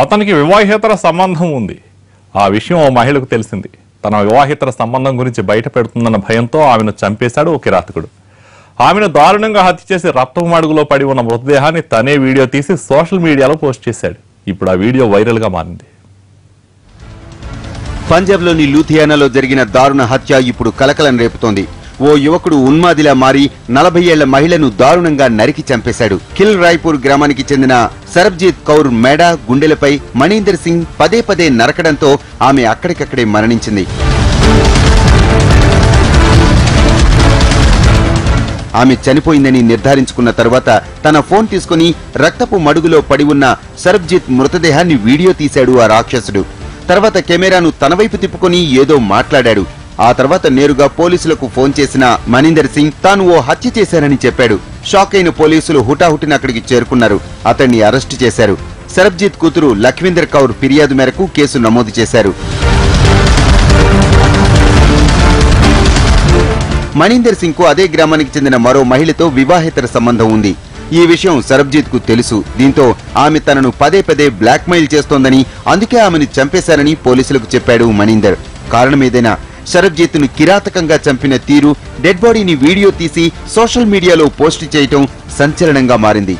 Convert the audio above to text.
అతనికి వివాహేతర సంబంధం ఉంది. ఆ విషయం ఓ మహిళకు తెలిసింది. తన వివాహేతర సంబంధం గురించి బయట పెడుతుందన్న భయంతో ఆమెను చంపేశాడు ఓ కిరాతకుడు. ఆమెను దారుణంగా హత్య చేసి రక్తపు మడుగులో పడి ఉన్న మృతదేహాన్ని తనే వీడియో తీసి సోషల్ మీడియాలో పోస్ట్ చేశాడు. ఇప్పుడు ఆ వీడియో వైరల్గా మారింది. పంజాబ్లోని లూథియానాలో జరిగిన దారుణ హత్య ఇప్పుడు కలకలం రేపుతోంది. ఓ యువకుడు ఉన్మాదిలా మారి నలభై ఏళ్ళ మహిళను దారుణంగా నరికి చంపేశాడు. కిల్ రాయ్పూర్ గ్రామానికి చెందిన సరబ్జీత్ కౌర్ మెడ గుండెలపై మణీందర్ సింగ్ పదే పదే నరకడంతో ఆమె అక్కడికక్కడే మరణించింది. ఆమె చనిపోయిందని నిర్ధారించుకున్న తరువాత తన ఫోన్ తీసుకుని రక్తపు మడుగులో పడి ఉన్న సరబ్జిత్ మృతదేహాన్ని వీడియో తీశాడు ఆ రాక్షసుడు. తర్వాత కెమెరాను తన వైపు తిప్పుకొని ఏదో మాట్లాడాడు. ఆ తర్వాత నేరుగా పోలీసులకు ఫోన్ చేసిన మనీందర్ సింగ్ తాను ఓ హత్య చేశానని చెప్పాడు. షాక్ అయిన పోలీసులు హుటాహుటిన అక్కడికి చేరుకున్నారు. అతన్ని అరెస్టు చేశారు. సరబ్జిత్ కూతురు లఖ్వీందర్ కౌర్ ఫిర్యాదు మేరకు కేసు నమోదు చేశారు. మణీందర్ సింగ్కు అదే గ్రామానికి చెందిన మరో మహిళతో వివాహేతర సంబంధం ఉంది. ఈ విషయం సరబ్జీత్కు తెలుసు. దీంతో ఆమె తనను పదే పదే బ్లాక్మెయిల్ చేస్తోందని అందుకే ఆమెను చంపేశారని పోలీసులకు చెప్పాడు మణీందర్. కారణమేదైనా శరబ్జీత్ను కిరాతకంగా చంపిన తీరు డెడ్ బాడీని వీడియో తీసి సోషల్ మీడియాలో పోస్ట్ చేయటం సంచలనంగా మారింది.